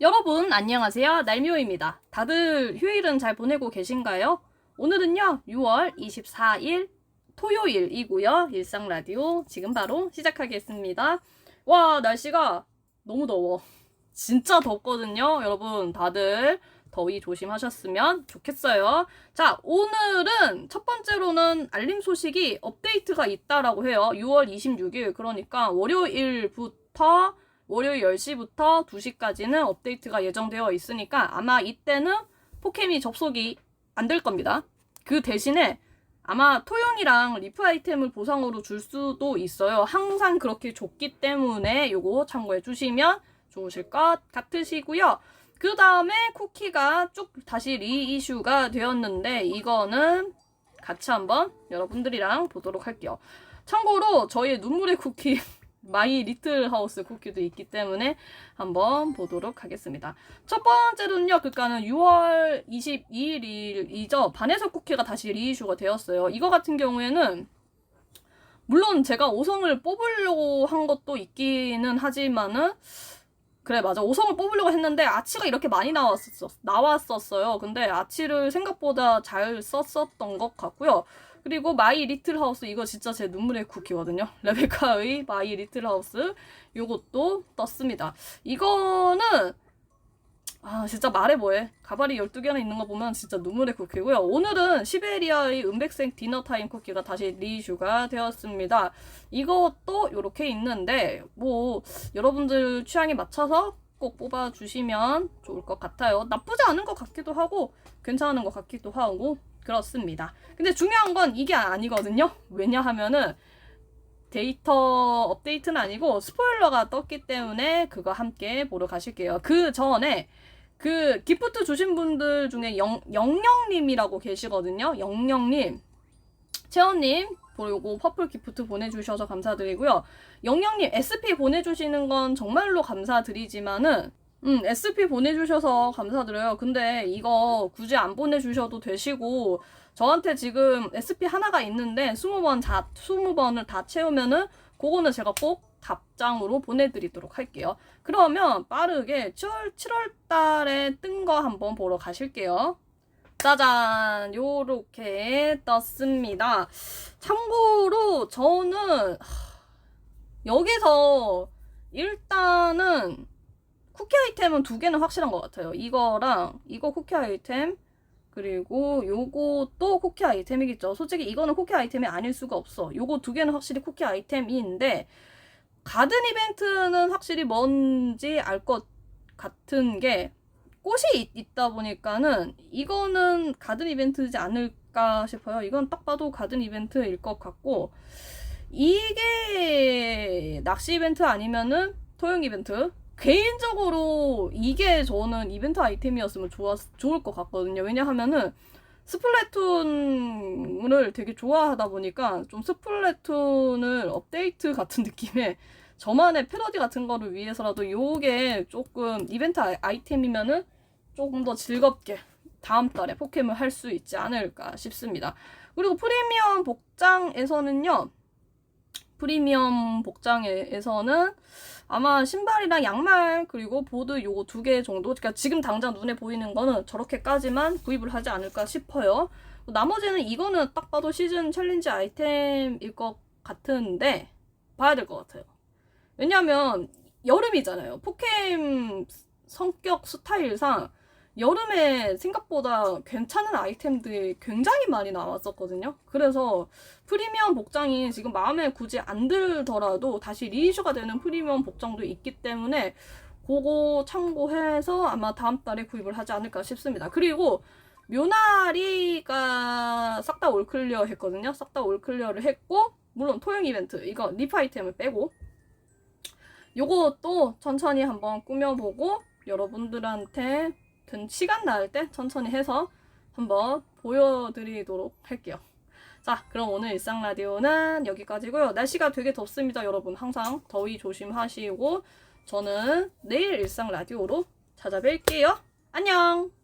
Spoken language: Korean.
여러분 안녕하세요. 날미호입니다. 다들 휴일은 잘 보내고 계신가요? 오늘은요 6월 24일 토요일이고요. 일상라디오 지금 바로 시작하겠습니다. 와 날씨가 너무 더워. 진짜 덥거든요 여러분. 다들 더위 조심하셨으면 좋겠어요. 자 오늘은 첫 번째로는 알림 소식이 업데이트가 있다라고 해요. 6월 26일. 그러니까 월요일부터 월요일 10시부터 2시까지는 업데이트가 예정되어 있으니까 아마 이때는 포켓이 접속이 안 될 겁니다. 그 대신에 아마 토용이랑 리프 아이템을 보상으로 줄 수도 있어요. 항상 그렇게 줬기 때문에 요거 참고해 주시면 좋으실 것 같으시고요. 그 다음에 쿠키가 쭉 다시 리이슈가 되었는데 이거는 같이 한번 여러분들이랑 보도록 할게요. 참고로 저희의 눈물의 쿠키 마이 리틀 하우스 쿠키도 있기 때문에 한번 보도록 하겠습니다. 첫 번째로는요, 그러니까는 6월 22일이죠. 반에서 쿠키가 다시 리이슈가 되었어요. 이거 같은 경우에는 물론 제가 5성을 뽑으려고 한 것도 있기는 하지만은 그래 맞아 5성을 뽑으려고 했는데 아치가 이렇게 많이 나왔었 나왔었어요. 근데 아치를 생각보다 잘 썼었던 것 같고요. 그리고 마이 리틀 하우스 이거 진짜 제 눈물의 쿠키거든요. 레베카의 마이 리틀 하우스 요것도 떴습니다. 이거는 아 진짜 말해 뭐해. 가발이 12개나 있는 거 보면 진짜 눈물의 쿠키고요. 오늘은 시베리아의 은백색 디너타임 쿠키가 다시 리슈가 되었습니다. 이것도 이렇게 있는데 뭐 여러분들 취향에 맞춰서 꼭 뽑아주시면 좋을 것 같아요. 나쁘지 않은 것 같기도 하고 괜찮은 것 같기도 하고 그렇습니다. 근데 중요한 건 이게 아니거든요. 왜냐하면은 데이터 업데이트는 아니고 스포일러가 떴기 때문에 그거 함께 보러 가실게요. 그 전에 그 기프트 주신 분들 중에 영, 영영님이라고 계시거든요. 영영님, 채원님, 그리고 퍼플 기프트 보내주셔서 감사드리고요. 영영님, SP 보내주시는 건 정말로 감사드리지만은 음, SP 보내주셔서 감사드려요. 근데 이거 굳이 안 보내주셔도 되시고, 저한테 지금 SP 하나가 있는데, 20번 다, 20번을 다 채우면은, 그거는 제가 꼭 답장으로 보내드리도록 할게요. 그러면 빠르게 7월, 7월 달에 뜬 거 한번 보러 가실게요. 짜잔! 요렇게 떴습니다. 참고로 저는, 여기서 일단은 쿠키 아이템은 두 개는 확실한 것 같아요. 이거랑 이거 쿠키 아이템 그리고 요것도 쿠키 아이템이겠죠. 솔직히 이거는 쿠키 아이템이 아닐 수가 없어. 요거 두 개는 확실히 쿠키 아이템인데 가든 이벤트는 확실히 뭔지 알 것 같은 게 꽃이 있, 다 보니까는 이거는 가든 이벤트지 않을까 싶어요. 이건 딱 봐도 가든 이벤트일 것 같고 이게 낚시 이벤트 아니면은 토용 이벤트 개인적으로 이게 저는 이벤트 아이템이었으면 좋았, 좋을 것 같거든요. 왜냐하면은 스플래툰을 되게 좋아하다 보니까 좀 스플래툰을 업데이트 같은 느낌의 저만의 패러디 같은 거를 위해서라도 요게 조금 이벤트 아이템이면은 조금 더 즐겁게 다음 달에 포켓몬 할 수 있지 않을까 싶습니다. 그리고 프리미엄 복장에서는요. 프리미엄 복장에서는 아마 신발이랑 양말 그리고 보드 요거 두 개 정도 그러니까 지금 당장 눈에 보이는 거는 저렇게까지만 구입을 하지 않을까 싶어요. 나머지는 이거는 딱 봐도 시즌 챌린지 아이템일 것 같은데 봐야 될 것 같아요. 왜냐면 여름이잖아요. 포켓 성격 스타일상 여름에 생각보다 괜찮은 아이템들이 굉장히 많이 나왔었거든요. 그래서 프리미엄 복장이 지금 마음에 굳이 안 들더라도 다시 리이슈가 되는 프리미엄 복장도 있기 때문에 그거 참고해서 아마 다음 달에 구입을 하지 않을까 싶습니다. 그리고 묘나리가 싹 다 올클리어 했거든요. 싹 다 올클리어를 했고 물론 토용 이벤트 이거 리프 아이템을 빼고 요것도 천천히 한번 꾸며보고 여러분들한테 된 시간 나을 때 천천히 해서 한번 보여드리도록 할게요. 자, 그럼 오늘 일상 라디오는 여기까지고요. 날씨가 되게 덥습니다, 여러분. 항상 더위 조심하시고 저는 내일 일상 라디오로 찾아뵐게요. 안녕.